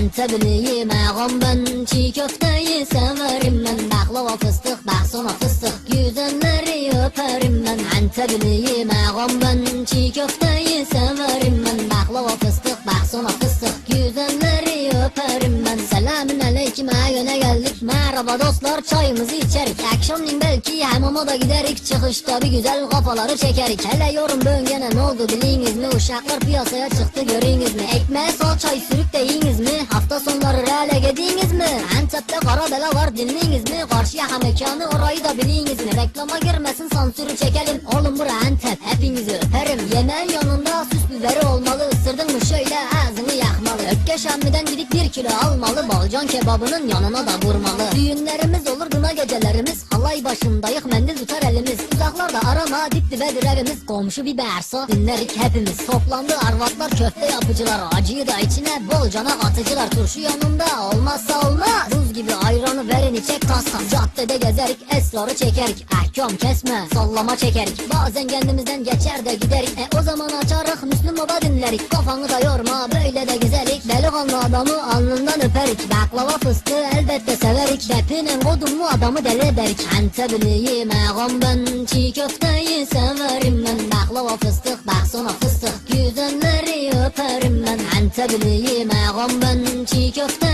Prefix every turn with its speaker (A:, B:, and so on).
A: Antebliyi mağam ben. Çiğ köfteyi severim ben. Baklava fıstık bak sonra fıstık. Güzelleri öperim ben. Antebliyi mağam ben. Çiğ köfteyi severim ben. Baklava fıstık bak sonra fıstık. Güzelleri öperim ben. Selamün aleyküm ha geldik. Merhaba dostlar çayımızı içerik. Akşamleyin belki hamama da giderik. Çıkışta bir güzel kafaları çekerik. Hele yorum bölgene ne oldu biliniz mi? Uşaklar piyasaya çıktı görünüz mü? Ekmeğe salçayı sürüp de yiyiniz sonları rale gediniz mi? Antep'te kara bela var dinleyiniz mi? Karşıya mekanı orayı da biliniz mi? Reklama girmesin sansürü çekelim. Oğlum bura Antep hepinizi öperim. Yemeğin yanında süs biberi olmalı. Isırdın mı şöyle ağzını yakmalı. Ökke şambiden gidip bir kilo almalı. Balcan kebabının yanına da vurmalı. Düğünlerimiz olur kına gecelerimiz başındayık mendil tutar elimiz. Uzaklarda arama dip dibedir evimiz Komşu bir berso dinlerik hepimiz. Toplandı arvatlar köfte yapıcılar. Acıyı da içine bolcana katıcılar Turşu yanında olmazsa olmaz. Buz gibi ayranı verin içek tas tas Caddede gezerik esrarı çekerik. Ahkam kesme sallama çekerik. Bazen kendimizden geçer de giderik. E o zaman açarık Müslüm Baba dinlerik. Kafanı da yorma böyle de güzelik Delikanlı adamı alnından öperik Baklava fıstığı elbette severik Depinin kodumlu adamı deli ederik Antebliyi mağam ben Çiğ köfteyi severim ben. Baklava fıstık bak sonra fıstık Güzelleri öperim ben. Antebliyi mağam ben Çiğ severim